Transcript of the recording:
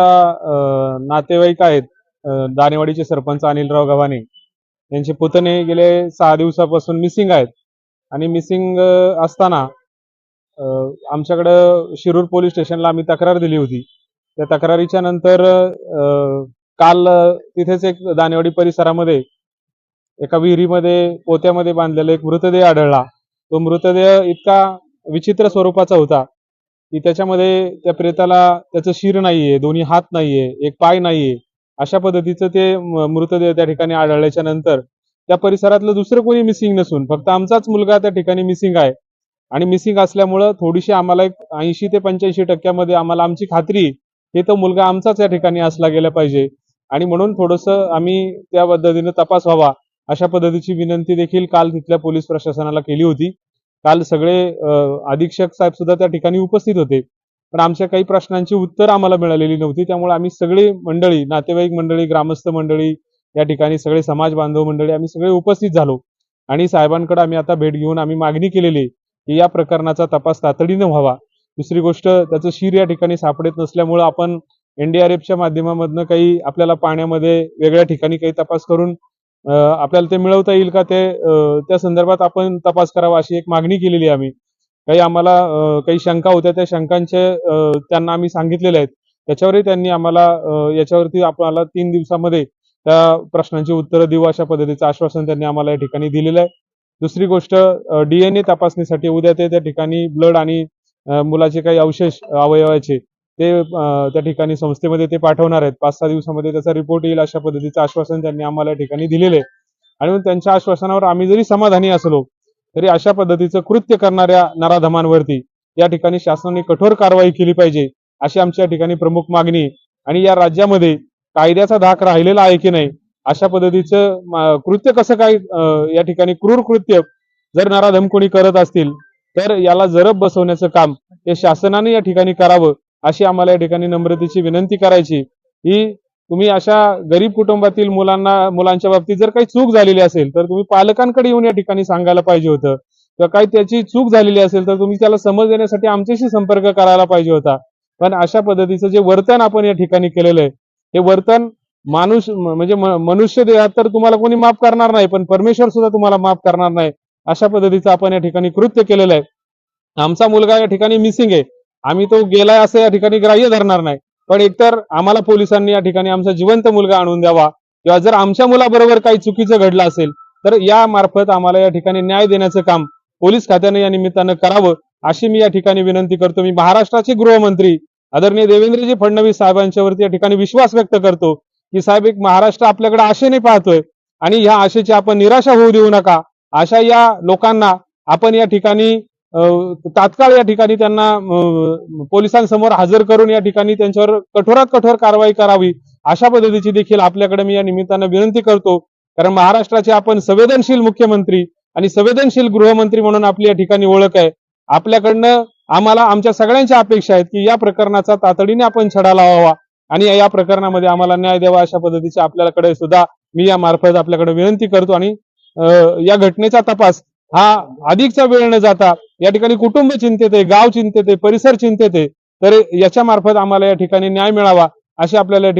नातेवाईक आहेत दानेवाडीचे सरपंच अनिलराव गव्हाणे. यांचे पुतणे गेले सहा दिवसापासून मिसिंग आहेत. आणि मिसिंग असताना आमच्याकडं शिरूर पोलीस स्टेशनला आम्ही तक्रार दिली होती. त्या तक्रारीच्या नंतर काल तिथेच एक दानेवाडी परिसरामध्ये एका विहिरीमध्ये पोत्यामध्ये बांधलेला एक मृतदेह आढळला. तो मृतदेह इतका विचित्र स्वरूपाचा होता की त्याच्यामध्ये त्या प्रेताला त्याचं शिर नाहीये दोन्ही हात नाहीये एक पाय नाहीये अशा पद्धतीचं ते मृतदेह त्या ठिकाणी आढळल्याच्या नंतर त्या परिसरातलं दुसरं कोणी मिसिंग नसून फक्त आमचाच मुलगा त्या ठिकाणी मिसिंग आहे. आणि मिसिंग असल्यामुळं थोडीशी आम्हाला एक ऐंशी ते पंच्याऐंशी टक्क्यामध्ये आम्हाला आमची खात्री हे तो मुलगा आमचाच या ठिकाणी असला गेला पाहिजे. आणि म्हणून थोडस आम्ही त्या पद्धतीनं तपास व्हावा अशा पद्धतीची विनंती देखील काल तिथल्या पोलीस प्रशासनाला केली होती. काल सगळे अधीक्षक साहेब सुद्धा त्या ठिकाणी उपस्थित होते. पण आमच्या काही प्रश्नांची उत्तर आम्हाला मिळालेली नव्हती. त्यामुळे आम्ही सगळी मंडळी नातेवाईक मंडळी ग्रामस्थ मंडळी या ठिकाणी सगळे समाज बांधव मंडळी आम्ही सगळे उपस्थित झालो. आणि साहेबांकडे आम्ही आता भेट घेऊन आम्ही मागणी केलेली की या प्रकरणाचा तपास तातडीनं व्हावा. दुसरी गोष्ट त्याचं शिर या ठिकाणी सापडत नसल्यामुळं आपण एनडीआरएफच्या माध्यमामधनं काही आपल्याला पाण्यामध्ये वेगळ्या ठिकाणी काही तपास करून आपल्याला ते मिळवता येईल का ते त्या संदर्भात आपण तपास करावा अशी एक मागणी केलेली आहे आम्ही. काही आम्हाला काही शंका होत्या त्या शंकांचे त्यांना आम्ही सांगितलेले आहेत. त्याच्यावरही त्यांनी आम्हाला याच्यावरती आपल्याला तीन दिवसामध्ये त्या प्रश्नांची उत्तरं देऊ अशा पद्धतीचं आश्वासन त्यांनी आम्हाला या ठिकाणी दिलेलं आहे. दुसरी गोष्ट डीएनए तपासणीसाठी उद्या ते त्या ठिकाणी ब्लड आणि मुलाचे काही अवशेष अवयवाचे ते त्या ठिकाणी संस्थेमध्ये ते पाठवणार आहेत. पाच सहा दिवसामध्ये त्याचा रिपोर्ट येईल अशा पद्धतीचं आश्वासन त्यांनी आम्हाला या ठिकाणी दिलेलं आहे आणि त्यांच्या आश्वासनावर आम्ही जरी समाधानी असलो तरी अशा पद्धतीचं कृत्य करणाऱ्या नराधमांवरती या ठिकाणी शासनाने कठोर कारवाई केली पाहिजे अशी आमच्या या ठिकाणी प्रमुख मागणी आणि या राज्यामध्ये कायद्याचा धाक राहिलेला आहे की नाही अशा पद्धतीचं कृत्य कसं काय या ठिकाणी क्रूर कृत्य जर नराधम कोणी करत असतील तर याला जरब बसवण्याचं काम हे शासनाने या ठिकाणी करावं अशी आम्हाला या ठिकाणी नम्रतेची विनंती करायची की तुम्ही अशा गरीब कुटुंबातील मुलांना मुलांच्या बाबतीत जर काही चूक झालेली असेल तर तुम्ही पालकांकडे येऊन या ठिकाणी सांगायला पाहिजे होतं. किंवा काही त्याची चूक झालेली असेल तर तुम्ही त्याला समज देण्यासाठी आमच्याशी संपर्क करायला पाहिजे होता. पण अशा पद्धतीचं जे वर्तन आपण या ठिकाणी केलेलं आहे हे वर्तन माणूस म्हणजे मनुष्य देहात तर तुम्हाला कोणी माफ करणार नाही पण परमेश्वर सुद्धा तुम्हाला माफ करणार नाही अशा पद्धतीचं आपण या ठिकाणी कृत्य केलेलं आहे. आमचा मुलगा या ठिकाणी मिसिंग आहे. आम्ही तो गेलाय असं या ठिकाणी ग्राह्य धरणार नाही. पण एकतर आम्हाला पोलिसांनी या ठिकाणी आमचा जिवंत मुलगा आणून द्यावा किंवा जर आमच्या मुलाबरोबर काही चुकीचं घडलं असेल तर या मार्फत आम्हाला या ठिकाणी न्याय देण्याचं काम पोलीस खात्याने या निमित्तानं करावं अशी मी या ठिकाणी विनंती करतो. मी महाराष्ट्राचे गृहमंत्री आदरणीय देवेंद्रजी फडणवीस साहेबांच्यावरती या ठिकाणी विश्वास व्यक्त करतो की साहेब एक महाराष्ट्र आपल्याकडे आशेने पाहतोय आणि ह्या आशेची आपण निराशा होऊ देऊ नका. अशा या लोकांना आपण या ठिकाणी तात्काळ या ठिकाणी त्यांना पोलिसांसमोर हजर करून या ठिकाणी त्यांच्यावर कठोरात कठोर कारवाई करावी अशा पद्धतीची देखील आपल्याकडे मी या निमित्तानं विनंती करतो. कारण महाराष्ट्राचे आपण संवेदनशील मुख्यमंत्री आणि संवेदनशील गृहमंत्री म्हणून आपली या ठिकाणी ओळख आहे. आपल्याकडनं आम्हाला आमच्या सगळ्यांच्या अपेक्षा आहेत की या प्रकरणाचा तातडीने आपण छडा लावावा आणि या प्रकरणामध्ये आम्हाला न्याय द्यावा अशा पद्धतीची आपल्याकडे सुद्धा मी या मार्फत आपल्याकडे विनंती करतो आणि या घटनेचा तपास हा अधिकचा वेळ न जाता या ठिकाणी कुटुंब चिंतेत आहे गाव चिंतेत आहे परिसर चिंतेत आहे तर याच्या मार्फत आम्हाला या ठिकाणी न्याय मिळावा अशी आपल्याला या ठिकाणी